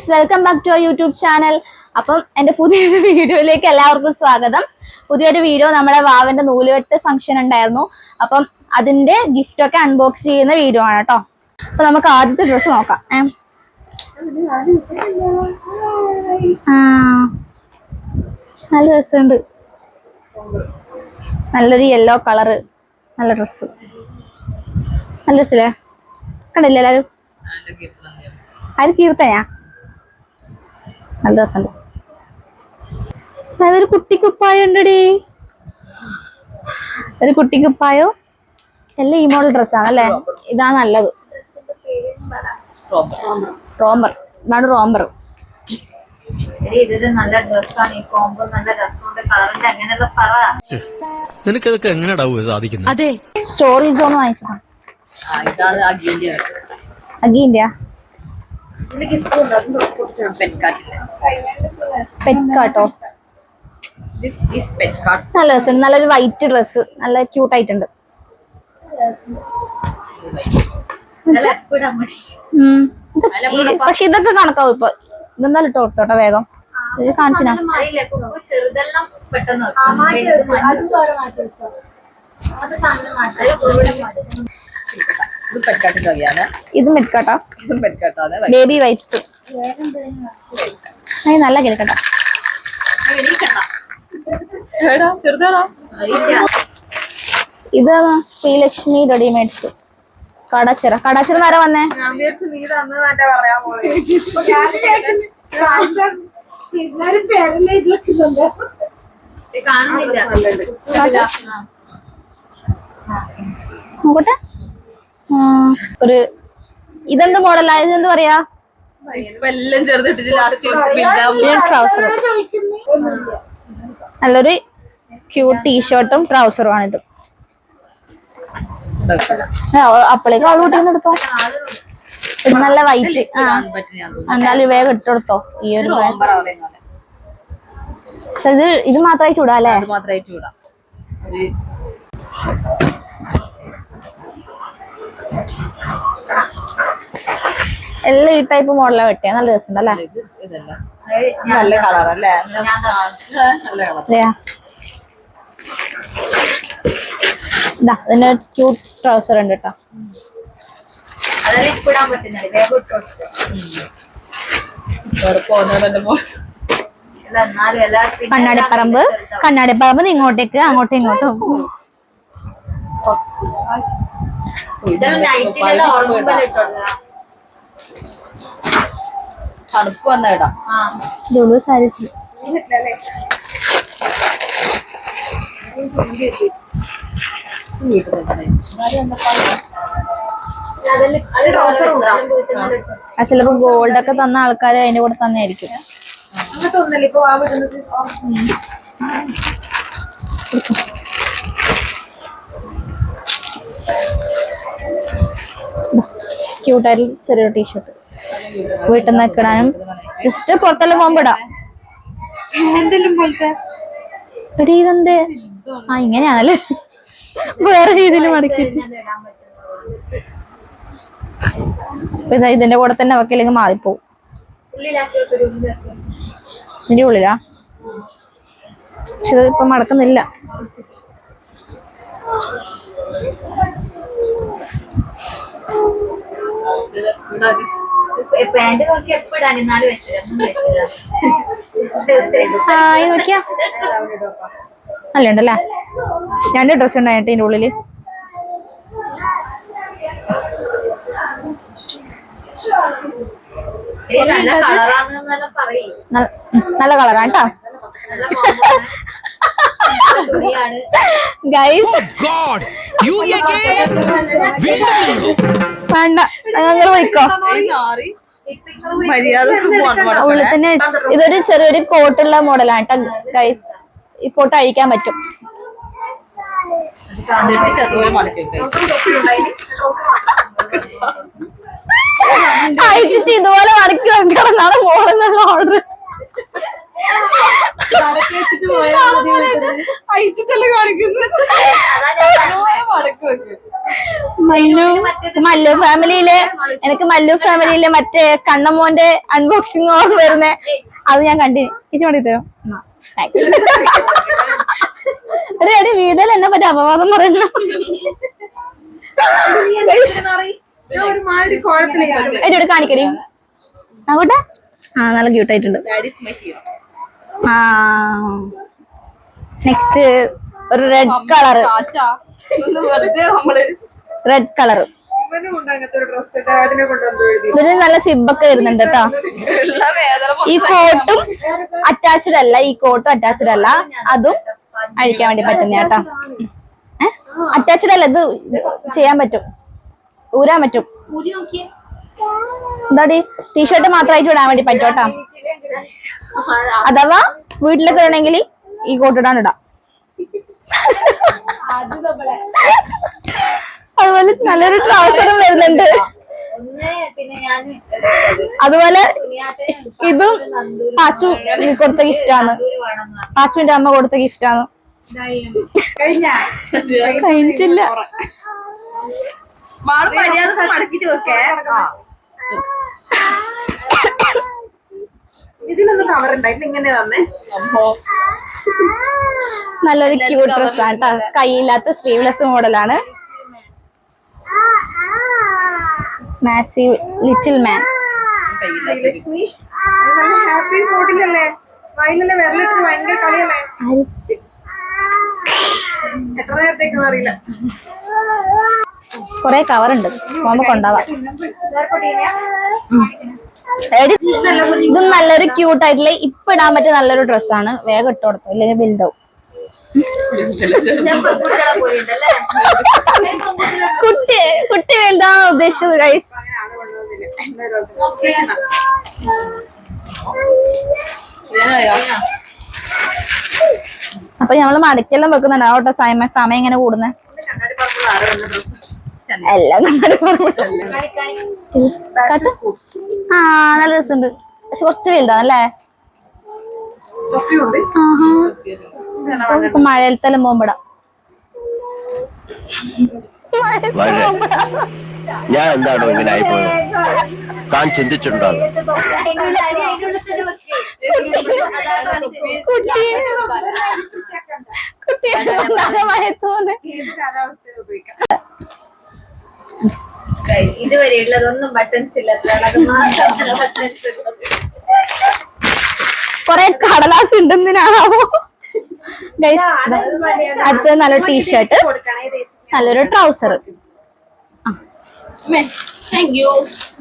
Guys welcome back to YouTube channel. അപ്പം എന്റെ പുതിയൊരു വീഡിയോയിലേക്ക് എല്ലാവർക്കും സ്വാഗതം. പുതിയൊരു വീഡിയോ നമ്മുടെ വാവന്റെ നൂലുകെട്ട് ഫംഗ്ഷൻ ഉണ്ടായിരുന്നു. അപ്പം അതിന്റെ ഗിഫ്റ്റ് ഒക്കെ അൺബോക്സ് ചെയ്യുന്ന വീഡിയോ ആണ് കേട്ടോ. അപ്പൊ നമുക്ക് ആദ്യത്തെ ഡ്രസ് നോക്കാം. നല്ല രസമുണ്ട്. നല്ലൊരു യെല്ലോ കളറ് നല്ല ഡ്രസ് നല്ല ഡ്രസ്സില്ലേ കണ്ടില്ലേ എല്ലാരും? ആര് കീർത്തനാ നല്ല രസമുണ്ട്. അതൊരു കുട്ടി കുപ്പായം ഉണ്ടടി. ഒരു കുട്ടി കുപ്പായോ അല്ല ഈ മോഡൽ ഡ്രസ്സാണ് അല്ലേ? ഇതാ നല്ലത്. റോമർ ഇതാണ് റോമർ നിനക്കതൊക്കെ സാധിക്കുന്നത് അതെ. സ്റ്റോറി സോൺ അഗീന്റെ നല്ല രസമുണ്ട് നല്ലൊരു വൈറ്റ് ഡ്രസ് നല്ല ക്യൂട്ട് ആയിട്ടുണ്ട്. പക്ഷെ ഇതൊക്കെ കണക്കാവും ഇപ്പൊ. ഇതെന്താ ഇട്ടോ കൊടുത്തോട്ടെ വേഗം. ഇത് കാണിച്ചിനാ? ചെറുതെല്ലാം പെട്ടെന്ന് ഇത് ഇത് മെറ്റ്കാട്ടാ ഇതും ബേബി വൈറ്റ്സ് നല്ല കിടക്കട്ട. ഇത് ശ്രീലക്ഷ്മി റെഡിമേഡ്സ് കടച്ചിറ. കടച്ചിറ വരെ വന്നേ? കാണുന്നില്ല. നോക്കട്ടെ ഒരു ഇതെന്ത് മോഡലാ? ഇതെന്ത് പറയാ? നല്ലൊരു ക്യൂട്ട് ടീഷർട്ടും ട്രൗസറും ആണ് ഇത് അപ്പളേക്ക് അവൾ കൂട്ടിന്ന് എടുത്തോ? നല്ല വൈറ്റ് ആ. എന്നാലും വേഗം ഇട്ടെടുത്തോ ഈ ഒരു പക്ഷെ ഇത് ഇത് മാത്രമായിട്ട് അല്ലേ? അത് മാത്രമായിട്ട് വിടാം എല്ലാം ഈ ടൈപ്പ് മോഡലാ വെട്ടിയ? നല്ല രസമുണ്ട് അല്ലേ ഇതല്ല. നല്ല കളർ അല്ലേ? ക്യൂട്ട് ട്രൗസർ ഉണ്ട് കേട്ടോ കണ്ണാടിപ്പറമ്പ് കണ്ണാടിപ്പറമ്പ് ഇങ്ങോട്ടേക്ക് അങ്ങോട്ടും ഇങ്ങോട്ടും. തണുപ്പ് വന്ന ഇടാം. ആ. ചിലപ്പോ ഗോൾഡ് ഒക്കെ തന്ന ആൾക്കാര് അതിന്റെ കൂടെ തന്നെയായിരിക്കും. ക്യൂട്ടായിട്ട് ചെറിയൊരു ടീഷർട്ട് വീട്ടിൽ നിന്ന് ഇടാനും ജസ്റ്റ് പുറത്തെല്ലാം പോകുമ്പോ ഇടാം എടീ ഇതെന്തേ? ആ ഇങ്ങനെയാണല്ലേ. വേറെ രീതിയിൽ മടക്കിട്ട് ഇതാ ഇതിന്റെ കൂടെ തന്നെ അവക്കില്ലെങ്കിൽ മാറിപ്പോവും. ഇതിന്റെ ഉള്ളിലാ? പക്ഷെ ഇത് ഇപ്പൊ മടക്കുന്നില്ല. പാന്റ് നോക്കി എപ്പോ ഇടാൻ വെച്ചില്ല നോക്കിയാ? നല്ല ഉണ്ടല്ലേ? രണ്ട് ഡ്രസ് ഉണ്ടായിട്ട് ഇതിന്റെ ഉള്ളിൽ. നല്ല കളറാണ് നല്ല കളറാണ് കേട്ടോ? ഗൈസ് വേണ്ട പോയിക്കോ. ഉള്ളിൽ തന്നെ വെച്ച്- ഇതൊരു ചെറിയൊരു കോട്ടുള്ള മോഡലാണ് കേട്ടോ ഗൈസ് ഈ കോട്ട് അഴിക്കാൻ പറ്റും. ഇതുപോലെ മടക്കി വെക്കണം. എന്നാണ് മോളെന്നുള്ള ഓർഡർ അയച്ചിട്ടല്ലേ കാണിക്കുന്നത്? മല്ലു മല്ലു ഫാമിലിയിലെ എനിക്ക് മല്ലു ഫാമിലിയിലെ മറ്റേ കണ്ണമോന്റെ അൺബോക്സിംഗ് ഓർമ്മ വരുന്നേ. അത് ഞാൻ കണ്ടി. ഇത് വേണ്ടി തരും. ഒരു ഒരു വീട്ടിൽ എന്നെ പറ്റി അപവാദം പറയുന്നു. കാണിക്കടി. അങ്ങോട്ടാ ആ നല്ല ക്യൂട്ടായിട്ടുണ്ട് നെക്സ്റ്റ് ഒരു റെഡ് കളർ റെഡ് കളർ ഇതിന് നല്ല സിബൊക്കെ വരുന്നുണ്ട് കേട്ടോ ഈ കോട്ടും അറ്റാച്ച്ഡ് അല്ല ഈ കോട്ടും അറ്റാച്ച്ഡ് അല്ല. അതും അഴിക്കാൻ വേണ്ടി പറ്റുന്ന കേട്ടോ അറ്റാച്ച്ഡ് അല്ല ഇത് ചെയ്യാൻ പറ്റും. ഊരാൻ പറ്റും. എന്താടി? ടീഷർട്ട് മാത്രമായിട്ട് ഇടാൻ വേണ്ടി പറ്റും കേട്ടോ അഥവാ വീട്ടിലൊക്കെ ഇടണമെങ്കിൽ ഈ കോട്ട് ഇടാൻ ഇടാം. അതുപോലെ നല്ലൊരു ട്രൗസറും വരുന്നുണ്ട്. അതുപോലെ ഇതും പാച്ചു കൊടുത്ത ഗിഫ്റ്റ് ആണ്. പാച്ചുവിന്റെ അമ്മ കൊടുത്ത ഗിഫ്റ്റാണ് കഴിഞ്ഞിട്ടില്ല. മാൾ മര്യാദ മടക്കിട്ട് വെക്കേ? ഇതിലൊന്നും കവർ ഉണ്ടായിരുന്നു ഇങ്ങനെ തന്നെ നല്ലൊരു ക്യൂട്ട് ഡ്രസ് ആണ് കേട്ടോ കൈയില്ലാത്ത സ്ലീവ്ലെസ് മോഡലാണ് മാസീവ് ലിറ്റിൽ മാൻ ലക്ഷ്മി നല്ല ഹാപ്പി മൂഡിലല്ലേ വയലല്ലേ വിരലിട്ട് ഭയങ്കര കളിയല്ലേ? എത്ര നേരത്തേക്ക് അറിയില്ല കൊറേ കവർ ഉണ്ട്. പോകുമ്പോ കൊണ്ടാവാം. ഇതും നല്ലൊരു ക്യൂട്ട് ആയിട്ടുള്ള ഇപ്പൊ ഇടാൻ പറ്റിയ നല്ലൊരു ഡ്രസ്സാണ് വേഗം ഇട്ട് കൊടുത്തു. ഇല്ലെങ്കിൽ ബിൽഡാവും കുട്ടി കുട്ടി ഉദ്ദേശിച്ചത് ഗൈസ് അപ്പൊ ഞമ്മൾ മടക്കെല്ലാം വെക്കുന്നുണ്ട്. ആവട്ടെ സമയം സമയം ഇങ്ങനെ കൂടുന്നേ? എല്ലാം നമ്മുടെ ആ നല്ല രസമുണ്ട്. പക്ഷെ കുറച്ച് വലുതാണല്ലേ മഴയത്തെല്ലാം പോകുമ്പോടാ. ഞാൻ എന്താണോ ഇങ്ങനെ ആയിപ്പോയത്? താൻ ചിന്തിച്ചിട്ടുണ്ടോ? കുട്ടി കുട്ടി മഴയത്ത് പോകുന്നെ. ഇതുവരെ ഉള്ളതൊന്നും ബട്ടൺസ് കൊറേ കടലാസ് ഉണ്ടെന്നാവോ. അടുത്തത് നല്ലൊരു ടീഷർട്ട് നല്ലൊരു ട്രൗസർ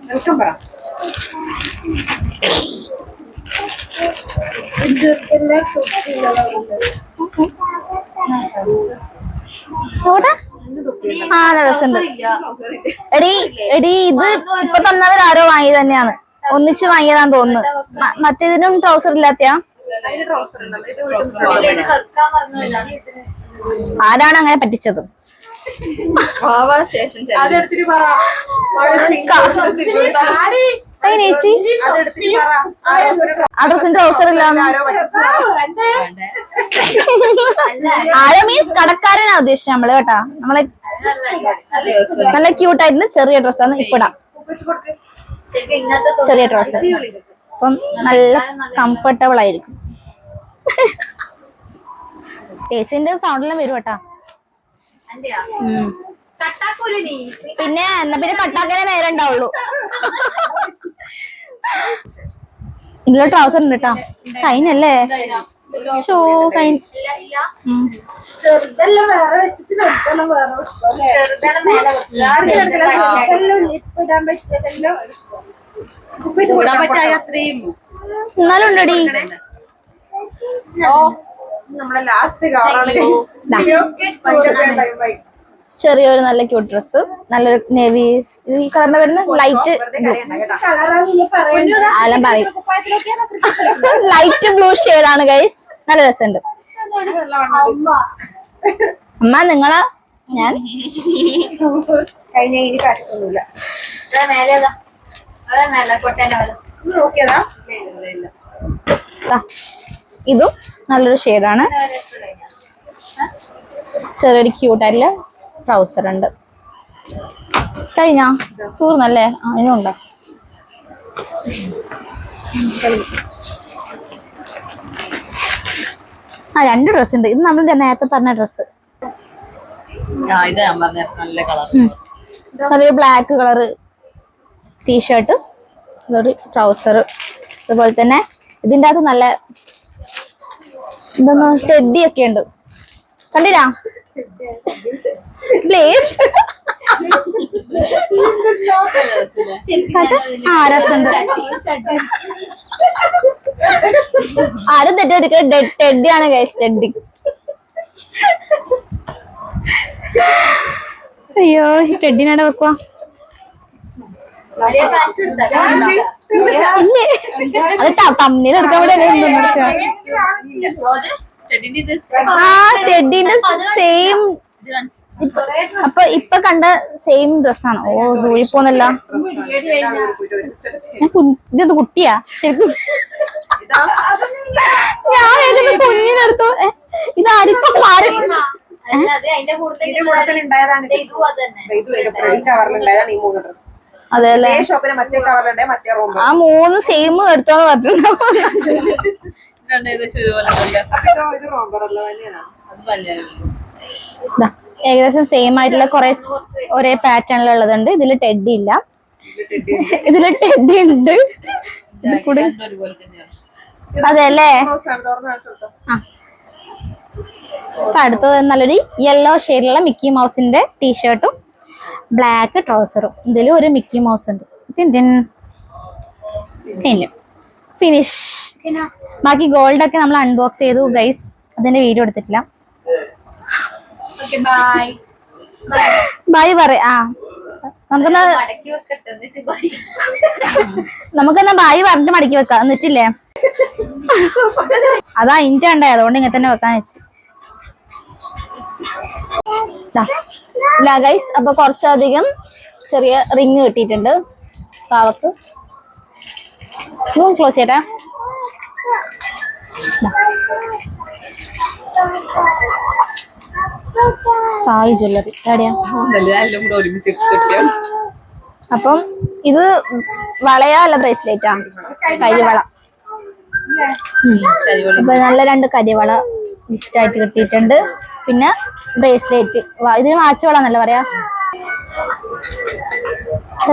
വെൽക്കം പറ. ആ നല്ല രസമുണ്ട്. ഇല്ല. എടി എടി ഇത് ഇപ്പൊ തന്നവർ ആരോ വാങ്ങി തന്നെയാണ്. ഒന്നിച്ച് വാങ്ങിയതാന്ന് തോന്നുന്നു. മറ്റേതിനും ട്രൗസർ ഇല്ലാത്തയാ? പറഞ്ഞതല്ല? ആരാണ് അങ്ങനെ പറ്റിച്ചത്? സ്റ്റേഷൻ പറ. അതിന് ചേച്ചി. ഡ്രസ്സിന് ആരോ മീൻസ് കടക്കാരനാ ഉദ്ദേശിച്ചത് നമ്മൾ കേട്ടാ. നമ്മളെ നല്ല ക്യൂട്ട് ആയിരുന്നു ചെറിയ ഡ്രസ്സാണ് ഇങ്ങനത്തെ ചെറിയ ഡ്രസ് അപ്പം നല്ല കംഫർട്ടബിൾ ആയിരിക്കും. ചേച്ചിന്റെ സൗണ്ടെല്ലാം വരും കേട്ടാ. പിന്നെ എന്നാ പിന്നെ കട്ടാക്കാനേ നേരം ഉണ്ടാവുള്ളൂ. ഇതിലുള്ള ട്രൗസർ ഉണ്ട് കേട്ടോ കൈനല്ലേ ഷോ കൈ ഇല്ല ഇല്ല. ഉം. ചെറുതെല്ലാം വേറെ വെച്ചിട്ട് ഇടാൻ പറ്റിയതെല്ലാം എന്നാലും ഉണ്ടടി. നമ്മളെ ലാസ്റ്റ് കാണാൻ ചെറിയൊരു നല്ല ക്യൂട്ട് ഡ്രസ് നല്ലൊരു നേവി ഈ കളറിന്റെ വരുന്ന ലൈറ്റ് ആലം പറയും. ലൈറ്റ് ബ്ലൂ ആണ് ഗൈസ് നല്ല രസമുണ്ട്. അമ്മ നിങ്ങളാ? ഞാൻ? കഴിഞ്ഞ ഇനി ഇതും നല്ലൊരു ഷെയ്ഡാണ് ചെറിയൊരു ക്യൂട്ടായിട്ടുള്ള ട്രൗസർ ഉണ്ട് കഴിഞ്ഞാ? തീർന്നല്ലേ? ഇനിയും ആ രണ്ട് ഡ്രസ് ഉണ്ട്. ഇത് നമ്മൾ നേരത്തെ പറഞ്ഞ ഡ്രസ് അതൊരു ബ്ലാക്ക് കളറ് ടീഷർട്ട് ഒരു ട്രൗസർ അതുപോലെ തന്നെ ഇതിന്റെ അകത്ത് നല്ല എന്താണ് ടെഡി ഒക്കെ ഉണ്ട്. കണ്ടിനാ ആരും തെറ്റെടുക്കുക ടെഡിയാണ് ഗൈസ് ടെഡി അയ്യോ ഈ വെക്കുക ഇല്ലേ. അത് തമ്മിൽ എടുക്കാൻ ആ ടെഡിന്റെ സെയിം അപ്പൊ ഇപ്പൊ കണ്ട സെയിം ഡ്രസ്സാണ് ഓ ജോലി പോന്നല്ല. ഇതെന്ത് കുട്ടിയാ? ശരിക്കും ഞാൻ ഏതൊക്കെ കുഞ്ഞിനെടുത്തു ഇത് ഇതാരിക്കും മാറി അത് അല്ലേ? ആ മൂന്ന് സെയിം എടുത്തോന്ന് പറഞ്ഞിട്ടുണ്ടാവും. ഏകദേശം സെയിം ആയിട്ടുള്ള കുറെ ഒരേ പാറ്റേണിൽ പാറ്റേണിലുള്ളതുണ്ട് ഇതിൽ ടെഡി ഇല്ല. ഇതിൽ ടെഡി ഉണ്ട്. കൂടി അതെ അല്ലേ? അടുത്തത് നല്ലൊരു യെല്ലോ ഷെയ്ഡിലുള്ള മിക്കി മൗസിന്റെ ടീഷർട്ടും ബ്ലാക്ക് ട്രൗസറും ഇതിൽ ഒരു മിക്കി മൗസ് ഉണ്ട്. ഫിനിഷ് ബാക്കി ഗോൾഡ് ഒക്കെ നമ്മൾ അൺബോക്സ് ചെയ്തു ഗൈസ് അതിന്റെ വീഡിയോ എടുത്തിട്ടില്ല. ബൈ പറ ആ. നമുക്കെന്നാ ബായി പറഞ്ഞിട്ട് മടക്കി വെക്കാം. എന്നിട്ടില്ലേ? അതാ ഇഞ്ച ഉണ്ടായി അതുകൊണ്ട് ഇങ്ങനെ തന്നെ വെക്കാൻ വെച്ചു. ഗൈസ് അപ്പൊ കുറച്ചധികം ചെറിയ റിങ് കിട്ടിയിട്ടുണ്ട്. പാവക്ക് ക്ലോസ് ചെയ്യട്ടെ. സായി ജ്വല്ലറി. അപ്പം ഇത് വളയാല്ല ബ്രേസ്ലെറ്റാ കരിവള. അപ്പൊ നല്ല രണ്ട് കരിവള ഗിഫ്റ്റ് ആയിട്ട് കിട്ടിയിട്ടുണ്ട്. പിന്നെ ബ്രേസ്ലെറ്റ്. ഇതിന് വാച്ച് വള എന്നല്ല പറയാ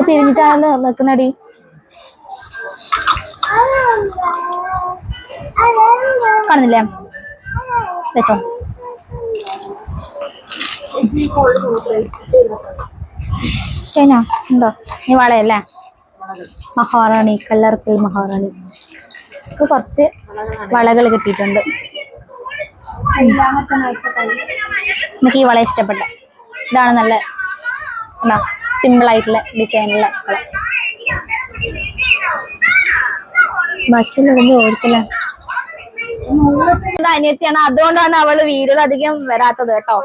തിരിഞ്ഞിട്ടാണല്ലോ നിക്കുന്നടി കാണുന്നില്ലേ? വെച്ചോ. ഉണ്ടോ? ഈ വളയല്ലേ? മഹാറാണി കല്ലറക്കൽ മഹാറാണി. കുറച്ച് വളകൾ കിട്ടിയിട്ടുണ്ട്. എനിക്ക് ഈ വള ഇഷ്ടപ്പെട്ട? ഇതാണ് നല്ല എന്താ സിമ്പിൾ ആയിട്ടുള്ള ഡിസൈനുള്ള വള. ബാക്കിയുള്ള ഓടിക്കല അനിയത്തിയാണ് അതുകൊണ്ടാണ് അവൾ വീടുകൾ അധികം വരാത്തത് കേട്ടോ.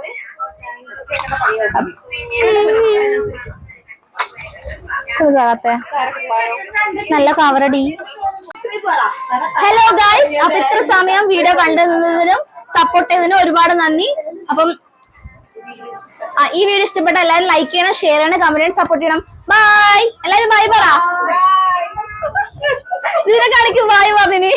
നല്ല കവറടി. ഹലോ ഗായ്സ് അപ്പൊ ഇത്ര സമയം വീഡിയോ കണ്ടതിനും സപ്പോർട്ട് ചെയ്തതിനും ഒരുപാട് നന്ദി. അപ്പം ആ ഈ വീഡിയോ ഇഷ്ടപ്പെട്ട എല്ലാവരും ലൈക്ക് ചെയ്യണം ഷെയർ ചെയ്യണം കമന്റ് ചെയ്യണം സപ്പോർട്ട് ചെയ്യണം. ബൈ എല്ലാരും ബൈ പറ. ഇതിനെ കാണിക്കും ബൈ പറഞ്ഞിനി